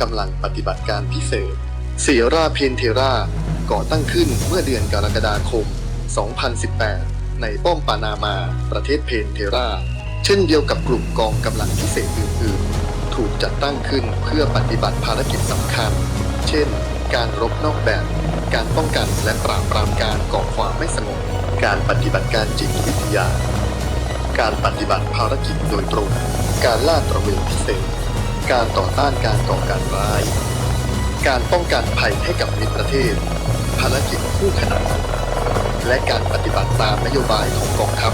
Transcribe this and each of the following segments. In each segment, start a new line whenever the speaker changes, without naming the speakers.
กำลังปฏิบัติการพิเศษเซียราเพนเทราก่อตั้งขึ้นเมื่อเดือนกรกฎาคม 2018 ในป้อมปานามา ประเทศเพนเทรา เช่นเดียวกับกลุ่มกองกำลังพิเศษอื่นๆ ถูกจัดตั้งขึ้นเพื่อปฏิบัติภารกิจสำคัญ เช่น การรบนอกแบบ การป้องกันและปราบปรามการก่อความไม่สงบ การปฏิบัติการจิตวิทยา การปฏิบัติภารกิจโดยตรง การลาดตระเวนพิเศษ การต่อต้านการก่อการร้าย การป้องกันภัยให้กับมิตรประเทศ ภารกิจคู่ขนานและการปฏิบัติตามนโยบายของกองทัพ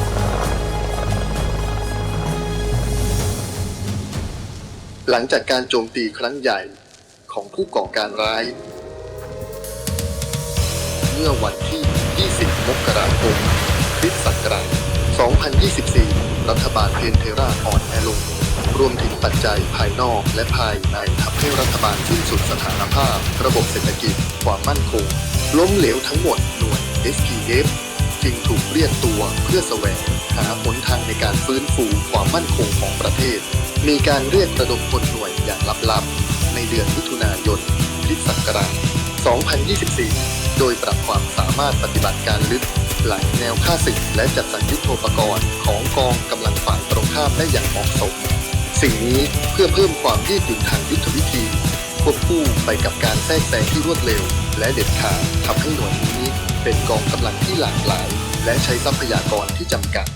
หลังจากการโจมตีครั้งใหญ่ของผู้ก่อการร้าย เมื่อวันที่ 20 มกราคม คริสต์ศักราช 2024 รัฐบาลเพนเทราอ่อนแอลง รวมถึงปัจจัยภายนอกและภายในทำให้รัฐบาลสิ้นสุดสถานภาพ ระบบเศรษฐกิจ ความมั่นคง ล้มเหลวทั้งหมดหน่วย SPF จึงถูกเรียกตัวเพื่อแสวงหาหนทางในการฟื้นฟูความมั่นคงของประเทศ มีการเรียกระดมพลหน่วยอย่างลับๆ ในเดือนมิถุนายนคริสต์ศักราช2024 โดยปรับความสามารถปฏิบัติการลึกหลังแนวค่าศึกและจัดสรรยุทโธปกรณ์ของกองกำลังฝ่ายตรงข้ามได้อย่างเหมาะสม สิ่งนี้เพื่อเพิ่มความยืดหยุ่นทางยุทธวิธี ควบคู่ไปกับการแทรกแซงที่รวดเร็ว และเด็ดขาดทำให้หน่วยนี้ เป็นกองกำลังที่หลากหลาย และใช้ทรัพยากรที่จำกัด